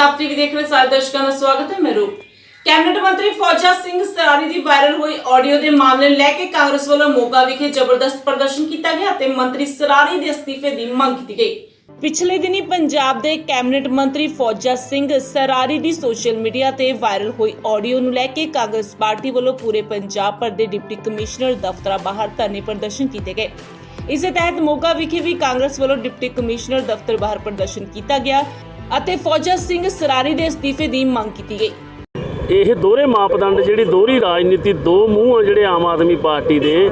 Punjab TV ਦੇਖ ਰਹੇ ਸਾਰੇ ਦਰਸ਼ਕਾਂ ਦਾ ਸਵਾਗਤ ਹੈ, ਮੈਂ ਰੂਪ। ਕੈਬਨਿਟ ਮੰਤਰੀ ਫੌਜਾ ਸਿੰਘ ਸਰਾਰੀ ਦੀ ਵਾਇਰਲ ਹੋਈ ਆਡੀਓ ਦੇ ਮਾਮਲੇ ਲੈ ਕੇ ਕਾਂਗਰਸ ਵੱਲੋਂ ਮੋਗਾ ਵਿਖੇ ਜ਼ਬਰਦਸਤ ਪ੍ਰਦਰਸ਼ਨ ਕੀਤਾ ਗਿਆ ਅਤੇ ਮੰਤਰੀ ਸਰਾਰੀ ਦੇ ਅਸਤੀਫੇ ਦੀ ਮੰਗ ਕੀਤੀ ਗਈ। ਪਿਛਲੇ ਦਿਨੀ ਪੰਜਾਬ ਦੇ ਕੈਬਨਿਟ ਮੰਤਰੀ ਫੌਜਾ ਸਿੰਘ ਸਰਾਰੀ ਦੀ ਸੋਸ਼ਲ ਮੀਡੀਆ ਤੇ ਵਾਇਰਲ ਹੋਈ ਆਡੀਓ ਨੂੰ ਲੈ ਕੇ ਕਾਂਗਰਸ ਪਾਰਟੀ ਵੱਲੋਂ ਪੂਰੇ ਪੰਜਾਬ ਭਰ ਦੇ ਡਿਪਟੀ ਕਮਿਸ਼ਨਰ ਦਫ਼ਤਰਾਂ ਬਾਹਰ ਧਰਨੇ ਪ੍ਰਦਰਸ਼ਨ ਕੀਤੇ ਗਏ। ਇਸੇ ਤਹਿਤ ਮੋਗਾ ਵਿਖੇ ਵੀ ਕਾਂਗਰਸ ਵੱਲੋਂ ਡਿਪਟੀ ਕਮਿਸ਼ਨਰ ਦਫ਼ਤਰ ਬਾਹਰ ਪ੍ਰਦਰਸ਼ਨ ਕੀਤਾ ਗਿਆ। ਅਤੇ ਫੌਜਾ ਸਿੰਘ ਸਰਾਰੀ ਦੇ ਅਸਤੀਫੇ ਦੀ ਮੰਗ ਕੀਤੀ ਗਈ। ਇਹ ਦੋਹਰੇ ਮਾਪਦੰਡ ਜਿਹੜੀ ਦੋਹਰੀ ਰਾਜਨੀਤੀ, ਦੋ ਮੂੰਹ ਆ ਜਿਹੜੇ ਆਮ ਆਦਮੀ ਪਾਰਟੀ ਦੇ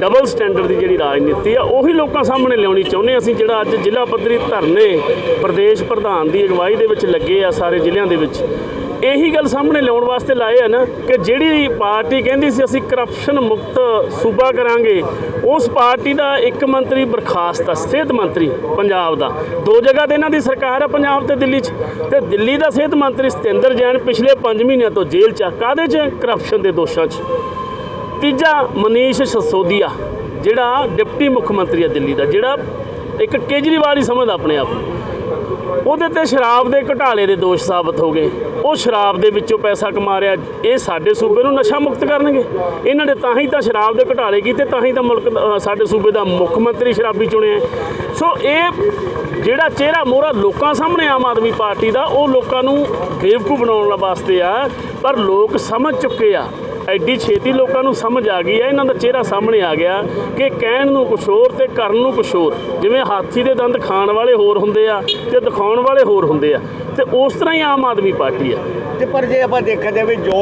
ਡਬਲ ਸਟੈਂਡਰਡ ਦੀ ਜਿਹੜੀ ਰਾਜਨੀਤੀ ਆ, ਉਹੀ ਲੋਕਾਂ ਸਾਹਮਣੇ ਲਿਆਉਣੀ ਚਾਹੁੰਦੇ ਅਸੀਂ ਜਿਹੜਾ ਅੱਜ ਜ਼ਿਲ੍ਹਾ ਪੱਧਰੀ ਧਰਨੇ ਪ੍ਰਦੇਸ਼ ਪ੍ਰਧਾਨ ਦੀ ਅਗਵਾਈ ਦੇ ਵਿੱਚ ਲੱਗੇ ਆ ਸਾਰੇ ਜ਼ਿਲ੍ਹਿਆਂ ਦੇ ਵਿੱਚ। ਇਹੀ ਗੱਲ ਸਾਹਮਣੇ ਲਿਆਉਣ ਵਾਸਤੇ ਲਾਏ ਆ ਨਾ ਕਿ ਜਿਹੜੀ ਪਾਰਟੀ ਕਹਿੰਦੀ ਸੀ ਅਸੀਂ ਕਰਪਸ਼ਨ ਮੁਕਤ ਸੂਬਾ ਕਰਾਂਗੇ, ਉਸ ਪਾਰਟੀ ਦਾ ਇੱਕ ਮੰਤਰੀ ਬਰਖਾਸਤ ਆ, ਸਿਹਤ ਮੰਤਰੀ ਪੰਜਾਬ ਦਾ। ਦੋ ਜਗ੍ਹਾ ਤੇ ਇਹਨਾਂ ਦੀ ਸਰਕਾਰ ਆ ਪੰਜਾਬ ਤੇ ਦਿੱਲੀ 'ਚ। ਤੇ ਦਿੱਲੀ ਦਾ ਸਿਹਤ ਮੰਤਰੀ ਸਤਿੰਦਰ ਜੈਨ ਪਿਛਲੇ 5 ਮਹੀਨਿਆਂ ਤੋਂ ਜੇਲ੍ਹ 'ਚ ਆ। ਕਾਹਦੇ 'ਚ? ਕਰਪਸ਼ਨ ਦੇ ਦੋਸ਼ਾਂ 'ਚ। ਤੀਜਾ, ਮਨੀਸ਼ ਸਸੋਦੀਆ, ਜਿਹੜਾ ਡਿਪਟੀ ਮੁੱਖ ਮੰਤਰੀ ਆ ਦਿੱਲੀ ਦਾ, ਜਿਹੜਾ ਇੱਕ ਕੇਜਰੀਵਾਲ ਹੀ ਸਮਝਦਾ ਆਪਣੇ ਆਪ ਨੂੰ। ਉਹਦੇ ਤੇ ਸ਼ਰਾਬ ਦੇ ਘੁਟਾਲੇ ਦੇ ਦੋਸ਼ ਸਾਬਤ ਹੋ ਗਏ। ਉਹ ਸ਼ਰਾਬ ਦੇ ਵਿੱਚੋਂ ਪੈਸਾ ਕਮਾ ਰਿਹਾ। ਇਹ ਸਾਡੇ ਸੂਬੇ ਨੂੰ ਨਸ਼ਾ ਮੁਕਤ ਕਰਨਗੇ। ਇਹਨਾਂ ਨੇ ਤਾਂ ਹੀ ਤਾਂ ਸ਼ਰਾਬ ਦੇ ਘੁਟਾਲੇ ਕੀਤੇ, ਤਾਂ ਹੀ ਤਾਂ ਮੁਲਕ ਦਾ- ਸਾਡੇ ਸੂਬੇ ਦਾ ਮੁੱਖ ਮੰਤਰੀ ਸ਼ਰਾਬੀ ਚੁਣਿਆ ਸੋ ਇਹ ਜਿਹੜਾ ਚਿਹਰਾ ਮੋਹਰਾ ਲੋਕਾਂ ਸਾਹਮਣੇ ਆਮ ਆਦਮੀ ਪਾਰਟੀ ਦਾ, ਉਹ ਲੋਕਾਂ ਨੂੰ ਬੇਵਕੂਫ ਬਣਾਉਣ ਵਾਸਤੇ ਆ, ਪਰ ਲੋਕ ਸਮਝ ਚੁੱਕੇ ਆ ਐਡੀ ਛੇਤੀ ਲੋਕਾਂ ਨੂੰ ਸਮਝ ਆ ਗਈ ਹੈ ਇਹਨਾਂ ਦਾ ਚਿਹਰਾ ਸਾਹਮਣੇ ਆ ਗਿਆ ਕਿ ਕਹਿਣ ਨੂੰ ਕੁਛ ਹੋਰ ਤੇ ਕਰਨ ਨੂੰ ਕੁਛ ਹੋਰ। ਜਿਵੇਂ ਹਾਥੀ ਦੇ ਦੰਦ ਖਾਣ ਵਾਲੇ ਹੋਰ ਹੁੰਦੇ ਆ ਤੇ ਦਿਖਾਉਣ ਵਾਲੇ ਹੋਰ ਹੁੰਦੇ ਆ। ਤੇ ਉਸ ਤਰ੍ਹਾਂ ਹੀ ਆਮ ਆਦਮੀ ਪਾਰਟੀ ਆ। ਤੇ ਪਰ ਜੇ ਆਪਾਂ ਦੇਖਿਆ ਜਾਵੇ ਜੋ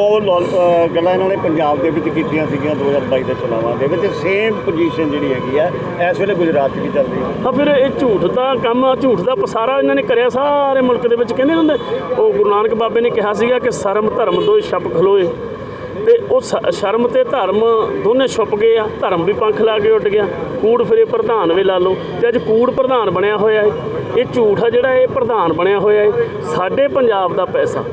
ਗੱਲਾਂ ਇਹਨਾਂ ਨੇ ਪੰਜਾਬ ਦੇ ਵਿੱਚ ਕੀਤੀਆਂ ਸੀਗੀਆਂ 2022 ਦੇ ਚੁਣਾਵਾਂ ਦੇ ਵਿੱਚ ਸੇਮ ਪੋਜੀਸ਼ਨ ਜਿਹੜੀ ਹੈਗੀ ਆ ਇਸ ਵੇਲੇ ਗੁਜਰਾਤ 'ਚ ਵੀ ਚੱਲ ਰਹੀ ਹੈ ਤਾਂ ਫਿਰ ਇਹ ਝੂਠ ਦਾ ਕੰਮ ਝੂਠ ਦਾ ਪਸਾਰਾ ਇਹਨਾਂ ਨੇ ਕਰਿਆ ਸਾਰੇ ਮੁਲਕ ਦੇ ਵਿੱਚ। ਕਹਿੰਦੇ ਹੁੰਦੇ ਉਹ ਗੁਰੂ ਨਾਨਕ ਬਾਬੇ ਨੇ ਕਿਹਾ ਸੀਗਾ ਕਿ ਸ਼ਰਮ ਧਰਮ ਦੋਏ ਛਪ ਖਲੋਏ। ਤੇ ਉਹ ਸ- ਸ਼ਰਮ ਤੇ ਧਰਮ ਦੋਨੇ ਛੁਪ ਗਏ ਆ, ਧਰਮ ਵੀ ਪੰਖ ਲਾ ਕੇ ਉੱਡ ਗਿਆ, ਕੂੜ ਫਿਰੇ ਪ੍ਰਧਾਨ ਵੀ ਲਾ ਲਓ, ਤੇ ਅੱਜ ਕੂੜ ਪ੍ਰਧਾਨ ਬਣਿਆ ਹੋਇਆ ਹੈ ਇਹ ਝੂਠ ਆ ਜਿਹੜਾ ਇਹ ਪ੍ਰਧਾਨ ਬਣਿਆ ਹੋਇਆ ਹੈ ਸਾਡੇ ਪੰਜਾਬ ਦਾ ਪੈਸਾ।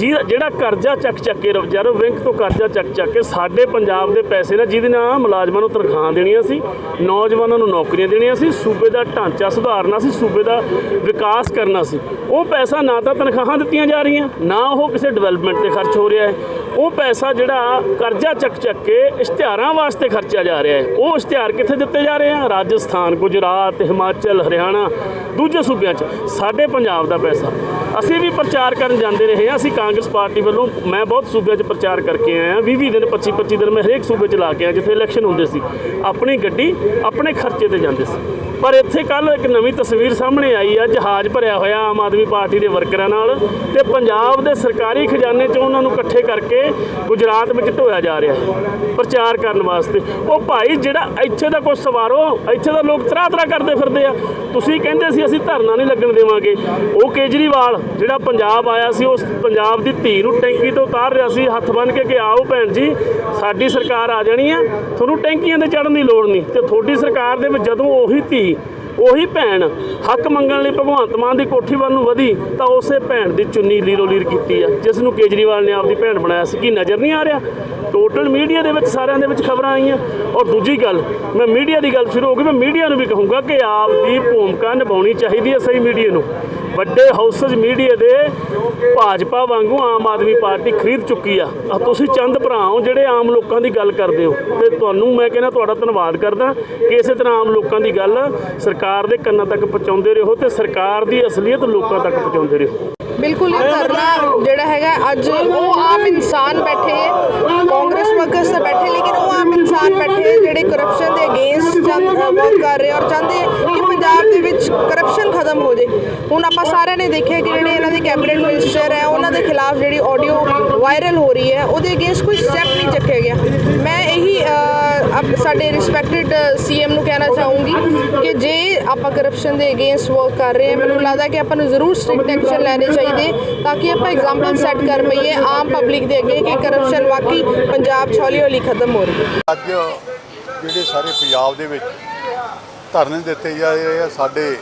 ਜਿਹੜਾ ਕਰਜ਼ਾ ਚੱਕ ਚੱਕ ਕੇ ਰਿਜ਼ਰਵ ਬੈਂਕ ਤੋਂ ਕਰਜ਼ਾ ਚੱਕ ਚੱਕ ਕੇ ਸਾਡੇ ਪੰਜਾਬ ਦੇ ਪੈਸੇ ਨਾਲ ਜਿਹਦੇ ਨਾਲ ਮੁਲਾਜ਼ਮਾਂ ਨੂੰ ਤਨਖਾਹਾਂ ਦੇਣੀਆਂ ਸੀ, ਨੌਜਵਾਨਾਂ ਨੂੰ ਨੌਕਰੀਆਂ ਦੇਣੀਆਂ ਸੀ, ਸੂਬੇ ਦਾ ਢਾਂਚਾ ਸੁਧਾਰਨਾ ਸੀ, ਸੂਬੇ ਦਾ ਵਿਕਾਸ ਕਰਨਾ ਸੀ। ਉਹ ਪੈਸਾ ਨਾ ਤਾਂ ਤਨਖਾਹਾਂ ਦਿੱਤੀਆਂ ਜਾ ਰਹੀਆਂ, ਨਾ ਉਹ ਕਿਸੇ ਡਿਵੈਲਪਮੈਂਟ ਤੇ ਖਰਚ ਹੋ ਰਿਹਾ ਹੈ। ਉਹ ਪੈਸਾ ਜਿਹੜਾ ਕਰਜ਼ਾ ਚੱਕ ਚੱਕ ਕੇ ਇਸ਼ਤਿਹਾਰਾਂ ਵਾਸਤੇ ਖਰਚਿਆ ਜਾ ਰਿਹਾ ਹੈ, ਉਹ ਇਸ਼ਤਿਹਾਰ ਕਿੱਥੇ ਦਿੱਤੇ ਜਾ ਰਹੇ ਆ? ਰਾਜਸਥਾਨ, ਗੁਜਰਾਤ, ਹਿਮਾਚਲ, ਹਰਿਆਣਾ, ਦੂਜੇ ਸੂਬਿਆਂ 'ਚ। ਸਾਡੇ ਪੰਜਾਬ ਦਾ ਪੈਸਾ। ਅਸੀਂ ਵੀ ਪ੍ਰਚਾਰ ਕਰਨ ਜਾਂਦੇ ਰਹੇ ਹਾਂ। ਅਸੀਂ ਕਾਂਗਰਸ ਪਾਰਟੀ ਵੱਲੋਂ, ਮੈਂ ਬਹੁਤ ਸੂਬਿਆਂ 'ਚ ਪ੍ਰਚਾਰ ਕਰਕੇ ਆਇਆ 20 20 ਦਿਨ 25 25 ਦਿਨ ਮੈਂ ਹਰੇਕ ਸੂਬੇ 'ਚ ਲਾ ਕੇ ਆਇਆ, ਜਿੱਥੇ ਇਲੈਕਸ਼ਨ ਹੁੰਦੇ ਸੀ। ਆਪਣੀ ਗੱਡੀ, ਆਪਣੇ ਖਰਚੇ ਤੇ ਜਾਂਦੇ ਸੀ। ਪਰ ਇੱਥੇ ਕੱਲ ਇੱਕ ਨਵੀਂ ਤਸਵੀਰ ਸਾਹਮਣੇ ਆਈ ਆ, ਜਹਾਜ਼ ਭਰਿਆ ਹੋਇਆ ਆਮ ਆਦਮੀ ਪਾਰਟੀ ਦੇ ਵਰਕਰਾਂ ਨਾਲ ਤੇ ਪੰਜਾਬ ਦੇ ਸਰਕਾਰੀ ਖਜ਼ਾਨੇ 'ਚੋਂ ਉਹਨਾਂ ਨੂੰ ਇਕੱਠੇ ਕਰਕੇ ਗੁਜਰਾਤ ਵਿੱਚ ਢੋਇਆ ਜਾ ਰਿਹਾ ਪ੍ਰਚਾਰ ਕਰਨ ਵਾਸਤੇ। ਉਹ ਭਾਈ ਜਿਹੜਾ ਇੱਥੇ ਦਾ ਕੁਝ ਸਵਾਰੋ, ਇੱਥੇ ਦਾ ਲੋਕ ਤਰਾ ਤਰਾ ਕਰਦੇ ਫਿਰਦੇ ਆ। ਤੁਸੀਂ ਕਹਿੰਦੇ ਸੀ ਅਸੀਂ ਧਰਨਾ ਨਹੀਂ ਲੱਗਣ ਦੇਵਾਂਗੇ। ਉਹ ਕੇਜਰੀਵਾਲ ਜਿਹੜਾ ਪੰਜਾਬ ਆਇਆ ਸੀ, ਉਸ ਪੰਜਾਬ ਦੀ ਧੀ ਨੂੰ ਟੈਂਕੀ ਤੋਂ ਉਤਾਰ ਰਿਹਾ ਸੀ। ਹੱਥ ਬੰਨ ਕੇ ਕਿ ਆਓ ਭੈਣ ਜੀ, ਸਾਡੀ ਸਰਕਾਰ ਆ ਜਾਣੀ ਹੈ ਤੁਹਾਨੂੰ ਟੈਂਕੀਆਂ ਤੇ ਚੜਨ ਦੀ ਲੋੜ ਨਹੀਂ। ਤੇ ਤੁਹਾਡੀ ਸਰਕਾਰ ਦੇ ਵਿੱਚ ਜਦੋਂ ਉਹੀ ਧੀ, ਉਹੀ ਭੈਣ ਹੱਕ ਮੰਗਣ ਲਈ ਭਗਵੰਤ ਮਾਨ ਦੀ ਕੋਠੀ ਵੱਲ ਨੂੰ ਵਧੀ, ਤਾਂ ਉਸੇ ਭੈਣ ਦੀ ਚੁੰਨੀ ਲੀਰੋ ਲੀਰ ਕੀਤੀ ਆ, ਜਿਸ ਨੂੰ ਕੇਜਰੀਵਾਲ ਨੇ ਆਪਦੀ ਭੈਣ ਬਣਾਇਆ ਸੀ। ਕਿ ਨਜ਼ਰ ਨਹੀਂ ਆ ਰਿਹਾ? ਟੋਟਲ ਮੀਡੀਆ ਦੇ ਵਿੱਚ, ਸਾਰਿਆਂ ਦੇ ਵਿੱਚ ਖਬਰਾਂ ਆਈਆਂ। ਔਰ ਦੂਜੀ ਗੱਲ, ਮੈਂ ਮੀਡੀਆ ਦੀ ਗੱਲ ਸ਼ੁਰੂ ਹੋ ਗਈ, ਮੈਂ ਮੀਡੀਆ ਨੂੰ ਵੀ ਕਹੂੰਗਾ ਕਿ ਆਪ ਦੀ ਭੂਮਿਕਾ ਨਿਭਾਉਣੀ ਚਾਹੀਦੀ ਹੈ ਸਹੀ ਮੀਡੀਆ ਨੂੰ। ਵੱਡੇ ਹਾਊਸਸ ਮੀਡੀਆ ਦੇ ਭਾਜਪਾ ਵਾਂਗੂ ਆਮ ਆਦਮੀ ਪਾਰਟੀ ਖਰੀਦ ਚੁੱਕੀ ਆ। ਆਹ ਤੁਸੀਂ ਚੰਦ ਭਰਾ ਹੋ ਜਿਹੜੇ ਆਮ ਲੋਕਾਂ ਦੀ ਗੱਲ ਕਰਦੇ ਹੋ। ਤੇ ਤੁਹਾਨੂੰ ਮੈਂ ਕਹਿੰਦਾ ਤੁਹਾਡਾ ਧੰਨਵਾਦ ਕਰਦਾ ਕਿ ਇਸੇ ਤਰ੍ਹਾਂ ਆਮ ਲੋਕਾਂ ਦੀ ਗੱਲ ਸਰਕਾਰ ਦੇ ਕੰਨਾਂ ਤੱਕ ਪਹੁੰਚਾਉਂਦੇ ਰਹੋ ਤੇ ਸਰਕਾਰ ਦੀ ਅਸਲੀਅਤ ਲੋਕਾਂ ਤੱਕ ਪਹੁੰਚਾਉਂਦੇ ਰਹੋ। ਬਿਲਕੁਲ ਇਹ ਧਰਨਾ ਜਿਹੜਾ ਹੈਗਾ, ਅੱਜ ਉਹ ਆਮ ਇਨਸਾਨ ਬੈਠੇ, ਕਾਂਗਰਸ ਵਰਕਰਸ ਤਾਂ ਬੈਠੇ, ਲੇਕਿਨ ਉਹ ਬੈਠੇ ਜਿਹੜੇ ਕਰਪਸ਼ਨ ਦੇ ਅਗੇਂਸਟ ਵਰਕ ਕਰ ਰਹੇ ਔਰ ਚਾਹੁੰਦੇ ਕਿ ਪੰਜਾਬ ਦੇ ਵਿੱਚ ਕਰਪਸ਼ਨ ਖਤਮ ਹੋ ਜੇ। ਹੁਣ ਆਪਾਂ ਸਾਰਿਆਂ ਨੇ ਦੇਖਿਆ ਕਿ ਜਿਹੜੇ ਇਹਨਾਂ ਦੇ ਕੈਬਨਿਟ ਮਿਨਿਸਟਰ ਹੈ, ਉਹਨਾਂ ਦੇ ਖਿਲਾਫ ਜਿਹੜੀ ਆਡੀਓ ਵਾਇਰਲ ਹੋ ਰਹੀ ਹੈ, ਉਹਦੇ ਅਗੇਂਸਟ ਕੋਈ ਸਟੈਪ ਨਹੀਂ ਚੱਕਿਆ ਗਿਆ। ਮੈਂ ਇਹੀ ਸਾਡੇ ਰਿਸਪੈਕਟਡ ਸੀਐਮ ਨੂੰ ਕਹਿਣਾ ਚਾਹੂੰਗੀ ਕਿ ਜੇ ਆਪਾਂ ਕਰਪਸ਼ਨ ਦੇ ਅਗੇਂਸਟ ਵਰਕ ਕਰ ਰਹੇ ਹਾਂ, ਮੈਨੂੰ ਲੱਗਦਾ ਕਿ ਆਪਾਂ ਨੂੰ ਜ਼ਰੂਰ ਸਟ੍ਰਿਕਟ ਐਕਸ਼ਨ ਲੈਣੇ ਚਾਹੀਦੇ, ਤਾਂ ਕਿ ਆਪਾਂ ਐਗਜ਼ਾਮਪਲ ਸੈੱਟ ਕਰ ਪਈਏ ਆਮ ਪਬਲਿਕ ਦੇ ਅੱਗੇ ਕਿ ਕਰਪਸ਼ਨ ਵਾਕਈ ਪੰਜਾਬ 'ਚ ਹੌਲੀ ਹੌਲੀ ਖਤਮ ਹੋ ਰਹੀ ਹੈ। ਅੱਜ ਜਿਹੜੇ ਸਾਰੇ ਪੰਜਾਬ ਦੇ ਵਿੱਚ ਧਰਨੇ ਦਿੱਤੇ ਜਾ ਰਹੇ ਆ, ਸਾਡੇ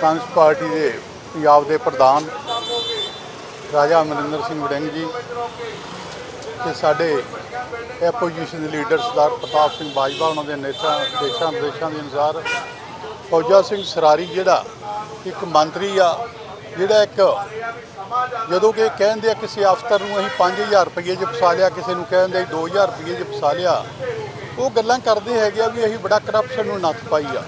ਕਾਂਗਰਸ ਪਾਰਟੀ ਦੇ ਪੰਜਾਬ ਦੇ ਪ੍ਰਧਾਨ ਰਾਜਾ ਅਮਰਿੰਦਰ ਸਿੰਘ ਵੜਿੰਗ ਜੀ ਤੇ ਸਾਡੇ ਐਪੋਜੀਸ਼ਨ ਦੇ ਲੀਡਰ ਸਰਦਾਰ ਪ੍ਰਤਾਪ ਸਿੰਘ ਬਾਜਵਾ, ਉਹਨਾਂ ਦੇ ਨੇਤਾ, ਦੇਸ਼ਾਂ ਵਿਦੇਸ਼ਾਂ ਦੇ ਅਨੁਸਾਰ, ਫੌਜਾ ਸਿੰਘ ਸਰਾਰੀ ਜਿਹੜਾ ਇੱਕ ਮੰਤਰੀ ਆ, ਜਿਹੜਾ ਇੱਕ ਜਦੋਂ ਕਿ ਕਹਿੰਦੇ ਆ ਕਿਸੇ ਅਫਸਰ ਨੂੰ ਅਸੀਂ 5000 ਰੁਪਏ 'ਚ ਫਸਾ ਲਿਆ, ਕਿਸੇ ਨੂੰ ਕਹਿੰਦੇ 2000 ਰੁਪਏ 'ਚ ਫਸਾ ਲਿਆ, ਉਹ ਗੱਲਾਂ ਕਰਦੇ ਹੈਗੇ ਆ ਵੀ ਅਸੀਂ ਬੜਾ ਕਰਪਸ਼ਨ ਨੂੰ ਨੱਥ ਪਾਈ ਆ।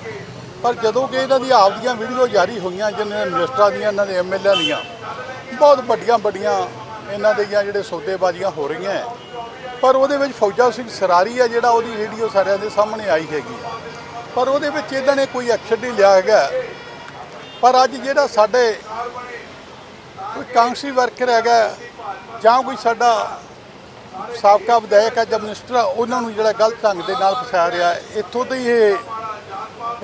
ਪਰ ਜਦੋਂ ਕਿ ਇਹਨਾਂ ਦੀ ਆਪਦੀਆਂ ਵੀਡੀਓ ਜਾਰੀ ਹੋਈਆਂ ਜਿਨ੍ਹਾਂ ਦੇ ਮਿਨਿਸਟਰਾਂ ਦੀਆਂ, ਇਹਨਾਂ ਦੇ ਐਮਐਲਏ ਦੀਆਂ, ਬਹੁਤ ਵੱਡੀਆਂ ਵੱਡੀਆਂ ਇਹਨਾਂ ਦੀਆਂ ਜਿਹੜੇ ਸੌਦੇਬਾਜ਼ੀਆਂ ਹੋ ਰਹੀਆਂ ਪਰ ਉਹਦੇ ਵਿੱਚ ਫੌਜਾ ਸਿੰਘ ਸਰਾਰੀ ਆ ਜਿਹੜਾ ਉਹਦੀ ਵੀਡੀਓ ਸਾਰਿਆਂ ਦੇ ਸਾਹਮਣੇ ਆਈ ਹੈਗੀ ਪਰ ਉਹਦੇ ਵਿੱਚ ਇਹਨਾਂ ਨੇ ਕੋਈ ਐਕਸ਼ਨ ਨਹੀਂ ਲਿਆ ਹੈਗਾ। ਪਰ ਅੱਜ ਜਿਹੜਾ ਸਾਡੇ ਕੋਈ ਕਾਂਗਰਸੀ ਵਰਕਰ ਹੈਗਾ ਜਾਂ ਕੋਈ ਸਾਡਾ ਸਾਬਕਾ ਵਿਧਾਇਕ ਹੈ ਜਾਂ ਮਿਨਿਸਟਰ ਆ, ਉਹਨਾਂ ਨੂੰ ਜਿਹੜਾ ਗਲਤ ਢੰਗ ਦੇ ਨਾਲ ਫਸਾ ਰਿਹਾ ਇੱਥੋਂ ਤੋਂ ਇਹ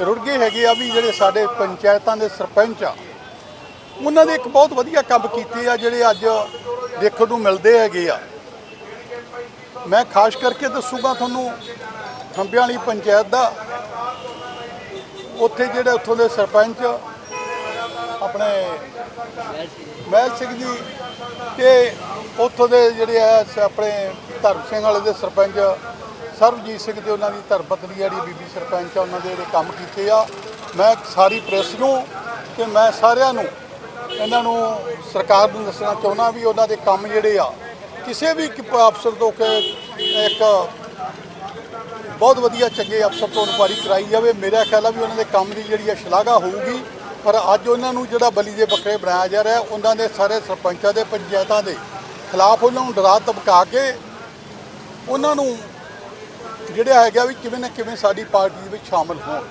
ਰੁੜ ਗਏ ਹੈਗੇ ਆ ਵੀ ਜਿਹੜੇ ਸਾਡੇ ਪੰਚਾਇਤਾਂ ਦੇ ਸਰਪੰਚ ਆ। ਉਹਨਾਂ ਨੇ ਇੱਕ ਬਹੁਤ ਵਧੀਆ ਕੰਮ ਕੀਤੇ ਆ ਜਿਹੜੇ ਅੱਜ ਦੇਖਣ ਨੂੰ ਮਿਲਦੇ ਹੈਗੇ ਆ। ਮੈਂ ਖਾਸ ਕਰਕੇ ਦੱਸੂਗਾ ਤੁਹਾਨੂੰ ਖੰਬਿਆਂ ਵਾਲੀ ਪੰਚਾਇਤ ਦਾ। ਉੱਥੇ ਜਿਹੜੇ ਉੱਥੋਂ ਦੇ ਸਰਪੰਚ, ਆਪਣੇ ਮਹਿਲ ਸਿੰਘ ਜੀ ਤੇ ਉੱਥੋਂ ਦੇ ਜਿਹੜੇ ਆ ਆਪਣੇ ਧਰਮ ਸਿੰਘ ਵਾਲੇ ਦੇ ਸਰਪੰਚ, ਸਰਬਜੀਤ ਸਿੰਘ ਤੇ ਉਹਨਾਂ ਦੀ ਧਰਮਪਤਨੀ ਜਿਹੜੀ ਬੀਬੀ ਸਰਪੰਚ ਆ, ਉਹਨਾਂ ਦੇ ਜਿਹੜੇ ਕੰਮ ਕੀਤੇ ਆ। ਮੈਂ ਸਾਰੀ ਪ੍ਰੈਸ ਨੂੰ ਤੇ ਮੈਂ ਸਾਰਿਆਂ ਨੂੰ ਇਹਨਾਂ ਨੂੰ ਸਰਕਾਰ ਨੂੰ ਦੱਸਣਾ ਚਾਹੁੰਦਾ ਵੀ ਉਹਨਾਂ ਦੇ ਕੰਮ ਜਿਹੜੇ ਆ, ਕਿਸੇ ਵੀ ਅਫਸਰ ਤੋਂ ਇੱਕ ਬਹੁਤ ਵਧੀਆ ਚੰਗੇ ਅਫਸਰ ਤੋਂ ਇਨਕੁਆਇਰੀ ਕਰਾਈ ਜਾਵੇ, ਮੇਰਾ ਖਿਆਲ ਆ ਵੀ ਉਹਨਾਂ ਦੇ ਕੰਮ ਦੀ ਜਿਹੜੀ ਆ ਸ਼ਲਾਘਾ ਹੋਊਗੀ, ਪਰ ਅੱਜ ਉਹਨਾਂ ਨੂੰ ਜਿਹੜਾ ਬਲੀ ਦੇ ਬੱਕਰੇ ਬਣਾਇਆ ਜਾ ਰਿਹਾ, ਉਹਨਾਂ ਦੇ ਸਾਰੇ ਸਰਪੰਚਾਂ ਦੇ, ਪੰਚਾਇਤਾਂ ਦੇ ਖਿਲਾਫ ਉਹਨਾਂ ਨੂੰ ਡਰਾ ਧਮਕਾ ਕੇ ਉਹਨਾਂ ਨੂੰ ਜਿਹੜਾ ਹੈਗਾ ਵੀ ਕਿਵੇਂ ਨਾ ਕਿਵੇਂ ਸਾਡੀ ਪਾਰਟੀ ਦੇ ਵਿੱਚ ਸ਼ਾਮਲ ਹੋਣ।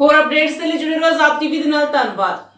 ਹੋਰ ਅਪਡੇਟਸ ਦੇ ਲਈ ਜੁੜੇ ਰਹੋ ਆਜ਼ਾਦ ਟੀਵੀ ਦੇ ਨਾਲ, ਧੰਨਵਾਦ।